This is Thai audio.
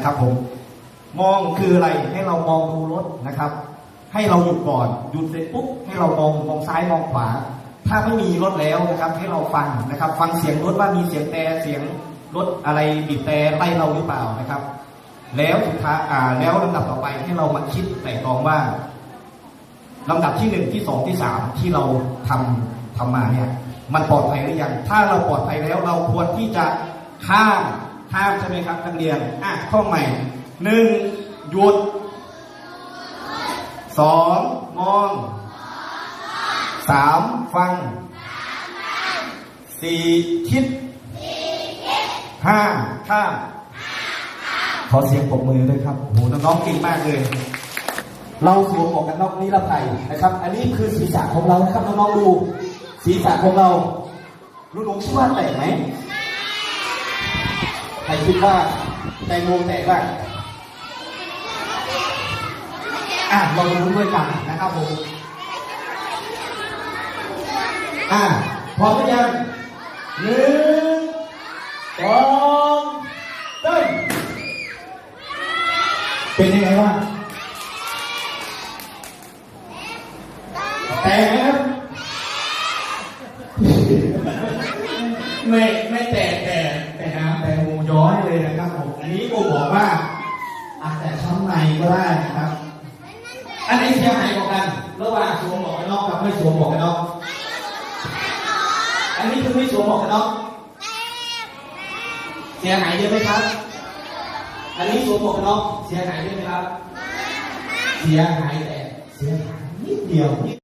นะครับผมมองคืออะไรให้เรามองดูรถนะครับ ให้เราหยุดก่อนหยุดเสร็จปุ๊บให้เรามองมองซ้ายมองขวา ถ้าไม่มีรถแล้วนะครับให้เราฟังนะครับ ฟังเสียงรถว่ามีเสียงแต่เสียงรถอะไรบีบแต่ไล่เราหรือเปล่านะครับ แล้วสุดท้ายอ่าแล้วลำดับต่อไปให้เรามาคิดแต่ตองว่าลำดับที่หนึ่งที่สองที่สามที่เราทำทำมาเนี่ยมันปลอดภัยหรือยังถ้าเราปลอดภัยแล้วเราควรที่จะข้าม ข้ามใช่ไหมครับนักเรียนอะข้อใหม่หนึ่งหยุดสองมองสามฟังสี่คิดห้าข้ามขอเสียงปรบมือด้วยครับโอ้โหน้องๆเก่งมากเลย เราสวมหมวกกันน็อกนิรภัยนะครับ อันนี้คือศีรษะของเรานะครับน้องๆดูศีรษะของเรารู้น้องคิดว่าแตกไหมใคิดว่าแตงโมแตกบ้างอะเรามาดูด้วยกันนะครับผมอะพร้อมหรือยังหนึ่งสองเต้นเป็นยังไงบ้างแต่นะครับไม่ไม่ แตกแต่แต่น้ำแต่งูย้อยเลยนะครับผมอันนี้ผมบอกว่าอาจจะช้ำในก็ได้นะครับ อันนี้เสียหายกว่ากัน ระหว่างสวมหมวกกันน็อกกับไม่สวมหมวกกันน็อกอันนี้คือไม่สวมหมวกกันน็อกเสียหายเยอะไหมครับ อันนี้สวมหมวกกันน็อกเสียหายเยอะไหมครับ เสียหายแต่เสียหายนิดเดียวนิด